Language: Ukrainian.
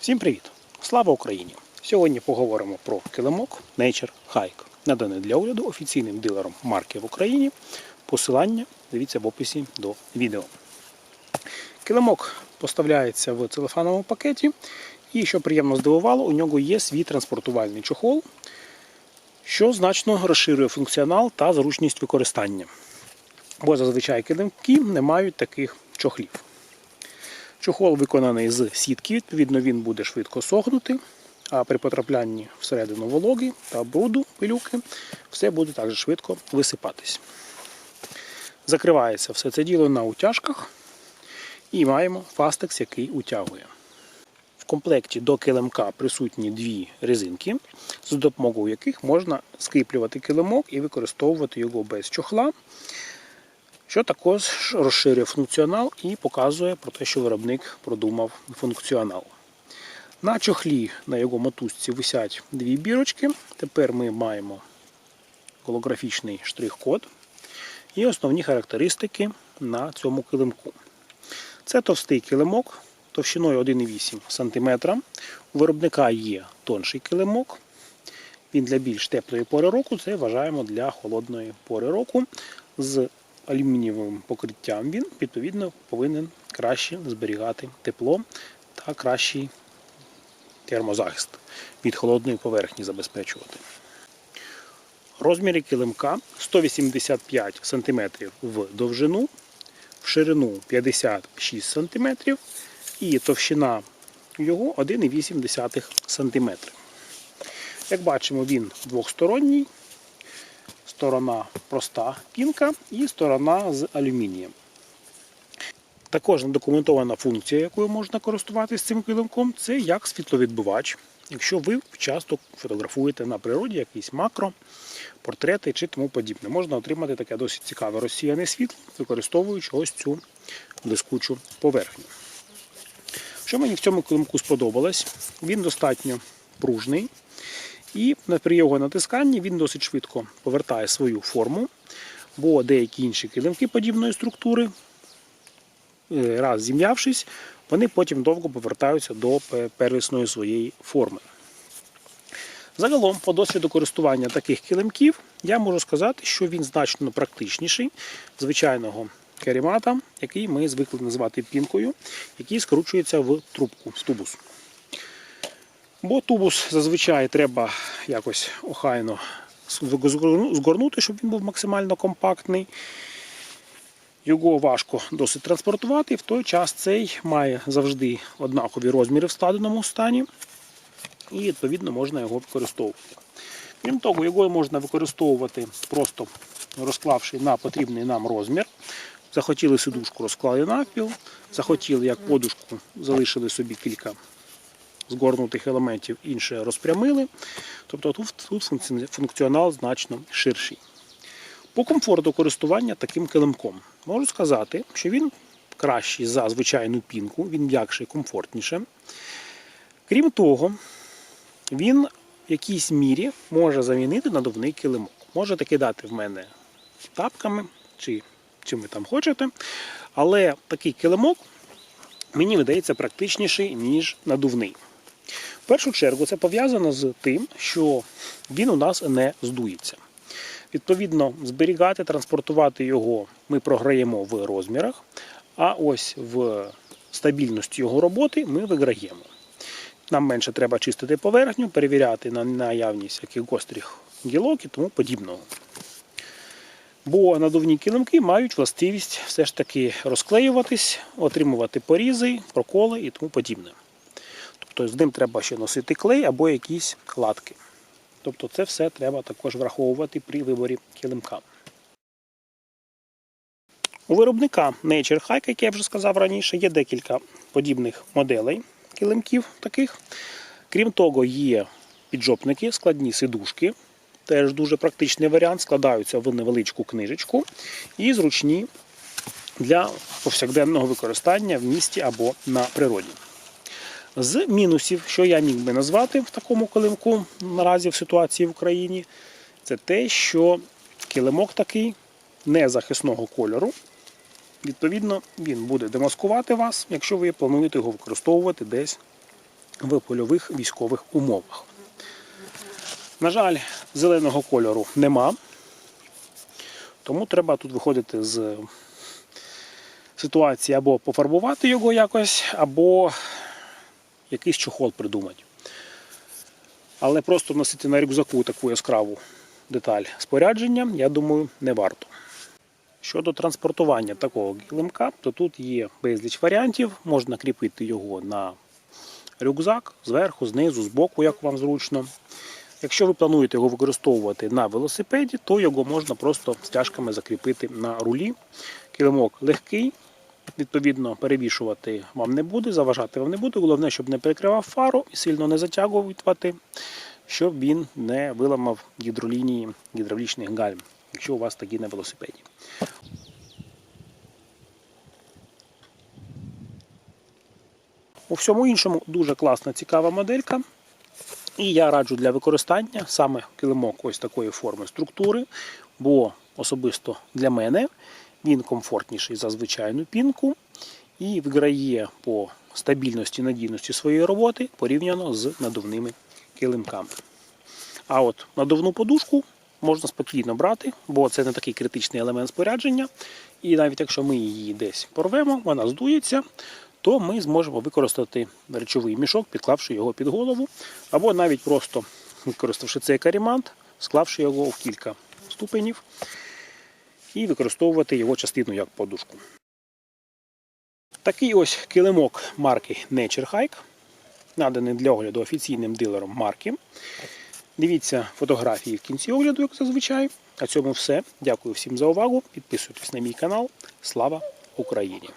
Всім привіт! Слава Україні! Сьогодні поговоримо про килимок Nature Hike, наданий для огляду офіційним дилером марки в Україні. Посилання дивіться в описі до відео. Килимок поставляється в целефановому пакеті, і що приємно здивувало, у нього є свій транспортувальний чохол, що значно розширює функціонал та зручність використання. Бо зазвичай килимки не мають таких чохлів. Чохол виконаний з сітки, відповідно, він буде швидко сохнути, а при потраплянні всередину вологи та бруду пилюки все буде також швидко висипатись. Закривається все це діло на утяжках і маємо фастекс, який утягує. В комплекті до килимка присутні дві резинки, з допомогою яких можна скріплювати килимок і використовувати його без чохла що також розширює функціонал і показує про те, що виробник продумав функціонал. На чохлі на його мотузці висять дві бірочки. Тепер ми маємо голографічний штрих-код і основні характеристики на цьому килимку. Це товстий килимок товщиною 1,8 см. У виробника є тонший килимок. Він для більш теплої пори року, це вважаємо для холодної пори року. З алюмінієвим покриттям він, відповідно, повинен краще зберігати тепло та кращий термозахист від холодної поверхні забезпечувати. Розміри килимка 185 см в довжину, в ширину 56 см і товщина його 1,8 см. Як бачимо, він двохсторонній сторона проста пінка і сторона з алюмінієм. Також задокументована функція, якою можна користуватися цим килимком, це як світловідбивач. Якщо ви часто фотографуєте на природі якісь макро, портрети чи тому подібне, можна отримати таке досить цікаве розсіяне світло, використовуючи ось цю блискучу поверхню. Що мені в цьому килимку сподобалось, він достатньо пружний. І при його натисканні він досить швидко повертає свою форму, бо деякі інші килимки подібної структури, е, раз зім'явшись, вони потім довго повертаються до первісної своєї форми. Загалом, по досвіду користування таких килимків, я можу сказати, що він значно практичніший звичайного керемата, який ми звикли називати пінкою, який скручується в трубку, в тубус. Бо тубус зазвичай треба якось охайно згорнути, щоб він був максимально компактний. Його важко досить транспортувати, в той час цей має завжди однакові розміри в складеному стані, і відповідно можна його використовувати. Крім того, його можна використовувати просто розклавши на потрібний нам розмір. Захотіли сидушку розклали навпіл, захотіли як подушку, залишили собі кілька згорнутих елементів інше розпрямили. Тобто тут, функціонал значно ширший. По комфорту користування таким килимком можу сказати, що він кращий за звичайну пінку, він м'якший, комфортніше. Крім того, він в якійсь мірі може замінити надувний килимок. Можете кидати в мене тапками чи чим ви там хочете. Але такий килимок мені видається практичніший, ніж надувний. В першу чергу це пов'язано з тим, що він у нас не здується. Відповідно, зберігати, транспортувати його ми програємо в розмірах, а ось в стабільності його роботи ми виграємо. Нам менше треба чистити поверхню, перевіряти на наявність яких гострих гілок і тому подібного. Бо надувні килимки мають властивість все ж таки розклеюватись, отримувати порізи, проколи і тому подібне. Тобто з ним треба ще носити клей або якісь кладки. Тобто це все треба також враховувати при виборі килимка. У виробника Nature Hike, як я вже сказав раніше, є декілька подібних моделей килимків таких. Крім того, є піджопники, складні сидушки. Теж дуже практичний варіант, складаються в невеличку книжечку і зручні для повсякденного використання в місті або на природі. З мінусів, що я міг би назвати в такому килимку наразі в ситуації в Україні, це те, що килимок такий не захисного кольору. Відповідно, він буде демаскувати вас, якщо ви плануєте його використовувати десь в польових військових умовах. На жаль, зеленого кольору нема, тому треба тут виходити з ситуації або пофарбувати його якось, або якийсь чохол придумати. Але просто носити на рюкзаку таку яскраву деталь спорядження, я думаю, не варто. Щодо транспортування такого килимка, то тут є безліч варіантів. Можна кріпити його на рюкзак зверху, знизу, збоку, як вам зручно. Якщо ви плануєте його використовувати на велосипеді, то його можна просто стяжками закріпити на рулі. Килимок легкий, відповідно, перевішувати вам не буде, заважати вам не буде. Головне, щоб не перекривав фару і сильно не затягувати, щоб він не виламав гідролінії гідравлічних гальм, якщо у вас такі на велосипеді. У всьому іншому дуже класна, цікава моделька. І я раджу для використання саме килимок ось такої форми структури, бо особисто для мене він комфортніший за звичайну пінку і виграє по стабільності надійності своєї роботи порівняно з надувними килимками. А от надувну подушку можна спокійно брати, бо це не такий критичний елемент спорядження. І навіть якщо ми її десь порвемо, вона здується, то ми зможемо використати речовий мішок, підклавши його під голову, або навіть просто використавши цей карімант, склавши його в кілька ступенів і використовувати його частину як подушку. Такий ось килимок марки Nature Hike, наданий для огляду офіційним дилером марки. Дивіться фотографії в кінці огляду, як зазвичай. На цьому все. Дякую всім за увагу. Підписуйтесь на мій канал. Слава Україні!